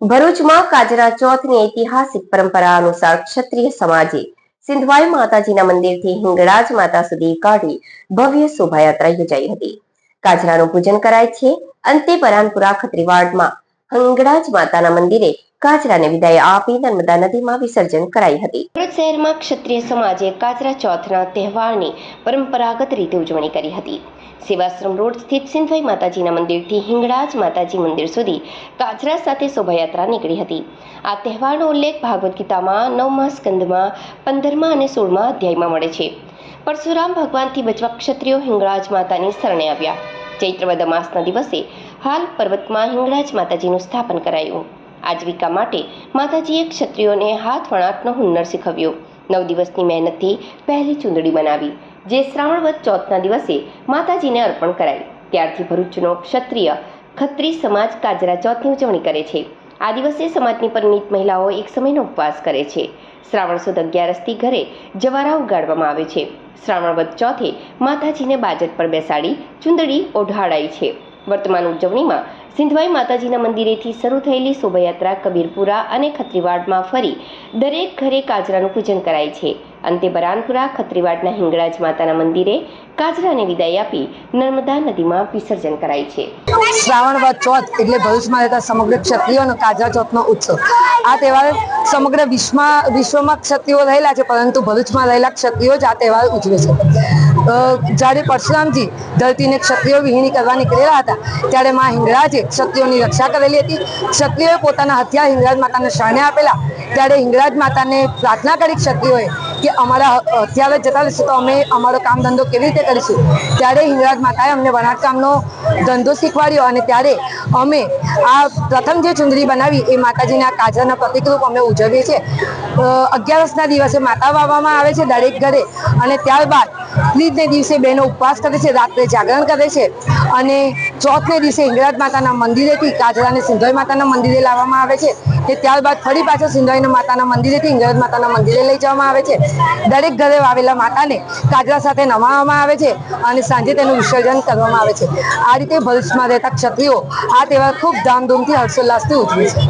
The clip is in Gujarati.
ભરૂચમાં કાજરા ચોથની ઐતિહાસિક પરંપરા અનુસાર ક્ષત્રિય સમાજે સિંધવાઈ માતાજીના મંદિરથી હિંગળાજ માતા સુધી કાઢી ભવ્ય શોભાયાત્રા યોજાઈ હતી. કાજરાનું પૂજન કરાય છે. અંતે પરાનપુરા ખત્રીવાડમાં હિંગળાજ માતાના મંદિરે કાચરાને વિદાય આપી નર્મદા નદીમાં વિસર્જન કરાઈ હતી. સુરત શહેરમાં ક્ષત્રિય સમાજે કાજરા ચોથના તહેવારની પરંપરાગત રીતે ઉજવણી કરી હતી. સેવાશ્રમ રોડ સ્થિત સિંધવાઈ માતાજીના મંદિરથી હિંગળાજ માતાજી મંદિર સુધી કાજરા સાથે શોભાયાત્રા નીકળી હતી. આ તહેવારનો ઉલ્લેખ ભાગવત ગીતામાં નવમા સ્કંદમાં, પંદરમા અને સોળમા અધ્યાયમાં મળે છે. પરશુરામ ભગવાનથી બચવા ક્ષત્રિયો હિંગળાજ માતાની શરણે આવ્યા. ચૈત્ર વદ માસના દિવસે હાલ પર્વતમાં હિંગળાજ માતાજીનું સ્થાપન કરાયું. આજીવિકા માટે માતાજીએ ક્ષત્રિયોને હાથ વણાટનો હુન્નર શીખવ્યો. નવ દિવસની મહેનતથી પહેલી ચૂંદડી બનાવી, જે શ્રાવણ વધ ચોથના દિવસે માતાજીને અર્પણ કરાઈ. ત્યારથી ભરૂચનો ક્ષત્રિય ખત્રી સમાજ કાજરા ચોથની ઉજવણી કરે છે. આ દિવસે સમાજની પરિણીત મહિલાઓ એક સમયનો ઉપવાસ કરે છે. શ્રાવણ સુદ અગિયારસથી ઘરે જવારા ઉગાડવામાં આવે છે. શ્રાવણ વદ ચોથે માતાજીને બાજટ પર બેસાડી ચુંદડી ઓઢાડાય છે. વર્તમાન ઉજવણીમાં સિંધવાઈ માતાજીના મંદિરેથી શરૂ થયેલી શોભાયાત્રા કબીરપુરા અને ખત્રીવાડમાં ફરી દરેક ઘરે કાજરાનું પૂજન કરાય છે. અંતે બરાનપુરા, ખત્રીવાડના હિંગળાજ માતાના મંદિરે કાજરાને વિદાય આપી નર્મદા નદીમાં વિસર્જન કરાય છે. શ્રાવણ વદ ચોથ એટલે ભરૂચમાં રહેતા સમગ્ર ક્ષત્રિયોનો કાજરા ચોથનો ઉત્સવ. આ તહેવાર સમગ્ર વિશ્વમાં વિશ્વમાં ક્ષત્રિયો રહેલા છે, પરંતુ ભરૂચમાં રહેલા ક્ષત્રિયો જ આ તહેવાર ઉજવે છે. જ્યારે પરશુરામજી ધરતીને ક્ષત્રિયો વિહીણી કરવા નીકળેલા હતા, ત્યારે માં હિંગળાજે ક્ષત્રિયોની રક્ષા કરેલી હતી. ક્ષત્રિયોએ પોતાના હથિયાર હિંગળાજ માતાને શરણે આપેલા. ત્યારે હિંગળાજ માતાને પ્રાર્થના કરી ક્ષત્રિયોએ કે અમારા હથિયાર જતા રહેશે, તો અમે અમારો કામ ધંધો કેવી રીતે કરીશું? ત્યારે હિંગળાજ માતાએ અમને વણાટ કામનો ધંધો શીખવાડ્યો અને ત્યારે અમે આ પ્રથમ જે ચુંદડી બનાવી, એ માતાજીના કાજરાના પ્રતિકરૂપ અમે ઉજવીએ છીએ. અગિયારસના દિવસે માતા વાવવામાં આવે છે દરેક ઘરે અને ત્યારબાદ ત્રીજને દિવસે બહેનો ઉપવાસ કરે છે, રાત્રે જાગરણ કરે છે અને ચોથને દિવસે ઇંગરાજ માતાના મંદિરેથી કાજરાને સિંધોઈ માતાના મંદિરે લાવવામાં આવે છે કે ત્યારબાદ ફરી પાછો સિંધોઈના માતાના મંદિરેથી ઇંગરાજ માતાના મંદિરે લઈ જવામાં આવે છે. દરેક ઘરે વાવેલા માતાને કાજરા સાથે નમાવવામાં આવે છે અને સાંજે તેનું વિસર્જન કરવામાં આવે છે. આ રીતે ભરૂચમાં રહેતા ક્ષત્રિયો આ તહેવાર ખૂબ ધામધૂમથી હર્ષોલ્લાસથી ઉજવે છે.